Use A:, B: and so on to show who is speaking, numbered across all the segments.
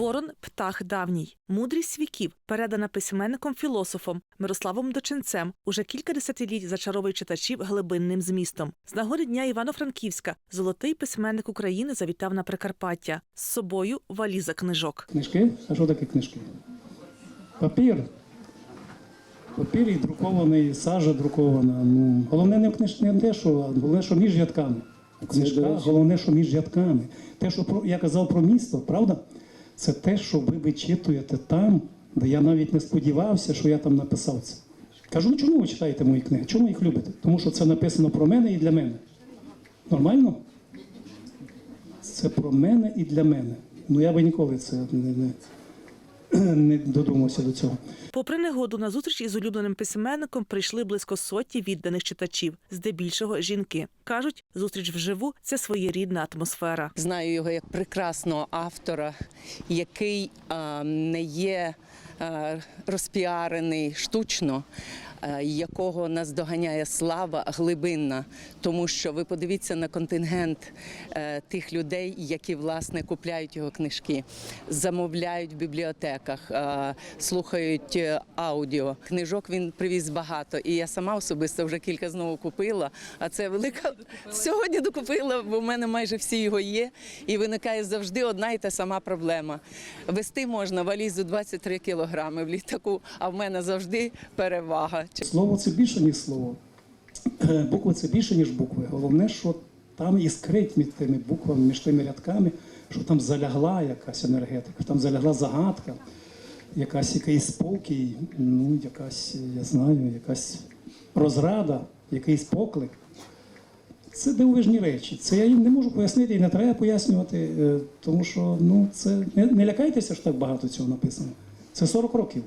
A: Ворон птах давній, мудрість віків, передана письменником філософом Мирославом Дочинцем, уже кілька десятиліть зачаровує читачів глибинним змістом. З нагоди дня Івано-Франківська золотий письменник України завітав на Прикарпаття з собою валіза книжок.
B: Книжки? А що таке книжки? Папір. Папір і друкований, сажа друкована. Ну, головне не в книж... не те, що, головне, що між рядками. У книжках головне, що між рядками. Те, що про... я казав про місто, правда? Це те, що ви вичитуєте там, де я навіть не сподівався, що я там написав це. Кажу, ну чому ви читаєте мої книги? Чому їх любите? Тому що це написано про мене і для мене. Нормально? Це про мене і для мене. Ну я би ніколи це не, не, додумався до цього.
A: Попри негоду на зустріч із улюбленим письменником прийшли близько сотні відданих читачів, здебільшого жінки. кажуть, зустріч вживу це своєрідна атмосфера.
C: Знаю його як прекрасного автора, який а, не є а, розпіарений штучно, якого наздоганяє слава глибинна, тому що ви подивіться на контингент е, тих людей, які власне купляють його книжки, замовляють в бібліотеках, е, слухають е, аудіо. Книжок він привіз багато, і я сама особисто вже кілька знову купила. А це велика сьогодні докупила, бо в мене майже всі його є. І виникає завжди одна і та сама проблема. Вести можна валізу 23 кілограми в літаку, а в мене завжди перевага.
B: Слово це більше, ніж слово. Е, Букви це більше, ніж букви. Головне, що там іскрить між тими буквами, між тими рядками, що там залягла якась енергетика, там залягла загадка, якась якийсь спокій, ну, якась, я знаю, якась розрада, якийсь поклик. Це дивовижні речі. Це я їм не можу пояснити і не треба пояснювати, е, тому що ну, це не, не лякайтеся, що так багато цього написано. Це 40 років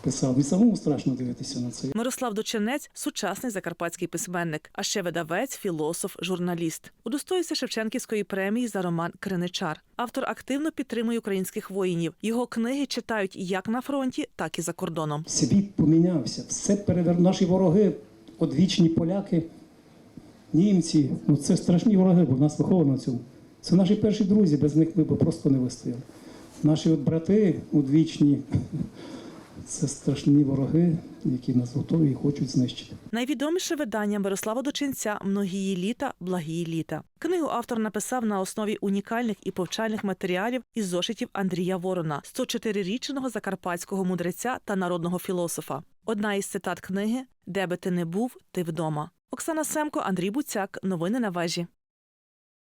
B: писав. Мені самому страшно дивитися на це.
A: Мирослав Дочинець сучасний закарпатський письменник, а ще видавець, філософ, журналіст. Удостоївся Шевченківської премії за роман Криничар. Автор активно підтримує українських воїнів. Його книги читають як на фронті, так і за кордоном.
B: Світ помінявся, все перевернуло. Наші вороги, одвічні поляки, німці. Ну це страшні вороги, бо в нас виховано цьому. Це наші перші друзі, без них ми б просто не вистояли. Наші от брати одвічні, це страшні вороги, які нас готові і хочуть знищити.
A: Найвідоміше видання Мирослава Дочинця Многії літа, благії літа. Книгу автор написав на основі унікальних і повчальних матеріалів із зошитів Андрія Ворона, 104-річного закарпатського мудреця та народного філософа. Одна із цитат книги Де би ти не був, ти вдома. Оксана Семко, Андрій Буцяк. Новини на вежі.